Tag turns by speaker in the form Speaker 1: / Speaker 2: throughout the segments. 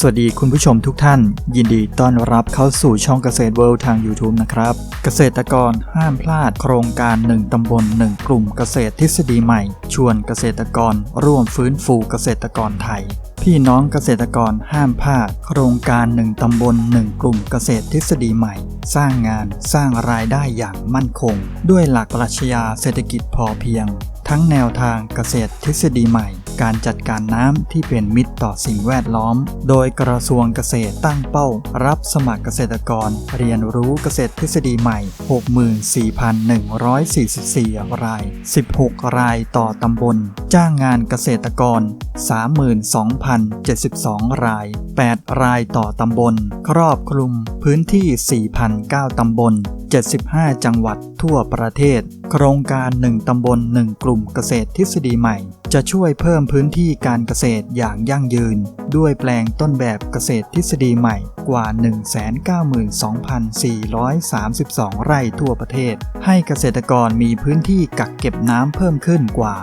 Speaker 1: สวัสดีคุณผู้ชมทุกท่าน ยินดีต้อนรับเข้าสู่ช่องเกษตรเวิลด์ทาง YouTube นะครับ เกษตรกรห้ามพลาดโครงการ 1 ตำบล 1 กลุ่มเกษตรทฤษฎีใหม่ ชวนเกษตรกรร่วมฟื้นฟูเกษตรกรไทย พี่น้องเกษตรกรห้ามพลาด โครงการ 1 ตำบล 1 กลุ่มเกษตรทฤษฎีใหม่ สร้างงานสร้างรายได้อย่างมั่นคง ด้วยหลักปรัชญาเศรษฐกิจพอเพียง ทั้งแนวทางเกษตรทฤษฎีใหม่ การจัดการน้ำที่เป็นมิตรต่อสิ่งแวดล้อม โดยกระทรวงเกษตรตั้งเป้า รับสมัครเกษตรกร เรียนรู้เกษตรทฤษฎีใหม่ 64,144 ราย 16 รายต่อตำบล จ้างงานเกษตรกร 32,072 ราย 8 รายต่อตำบล ครอบคลุมพื้นที่ 4,009 ตำบล 75 จังหวัดทั่วประเทศ โครงการ 1 ตำบล 1 กลุ่มเกษตรทฤษฎีใหม่จะช่วยเพิ่มพื้นที่การเกษตรอย่างยั่งยืน ด้วยแปลงต้นแบบเกษตรทฤษฎีใหม่กว่า 192,432 ไร่ทั่วประเทศ ให้เกษตรกรมีพื้นที่กักเก็บน้ำเพิ่มขึ้นกว่า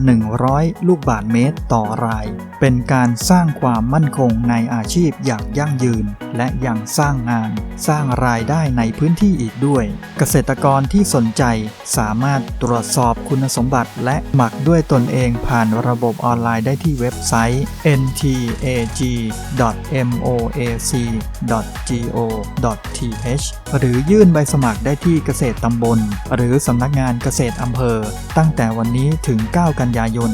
Speaker 1: 2,100 ลูกบาศก์เมตรต่อราย เป็นการสร้างความมั่นคงในอาชีพอย่างยั่งยืน และยังสร้างงาน สร้างรายได้ในพื้นที่อีกด้วย เกษตรกรที่สนใจสามารถตรวจสอบคุณสมบัติและหมักด้วยตนเองผ่านระบบออนไลน์ได้ที่เว็บไซต์ ntag.moac.go.th หรือยื่นใบสมัครได้ที่เกษตรตำบล หรือสำนักงานเกษตรอำเภอ ตั้งแต่วันนี้ถึง 9 กันยายน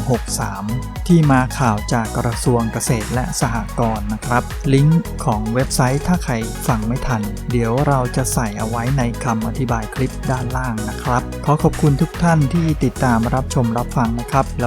Speaker 1: 63 ที่มาข่าวจากกระทรวงเกษตรและสหกรณ์นะครับ ลิงก์ของเว็บไซต์ถ้าใครฟังไม่ทัน เดี๋ยวเราจะใส่เอาไว้ในคำอธิบายคลิปด้านล่างนะครับ ขอขอบคุณทุกท่านที่ติดตามรับชมรับฟังนะครับแล้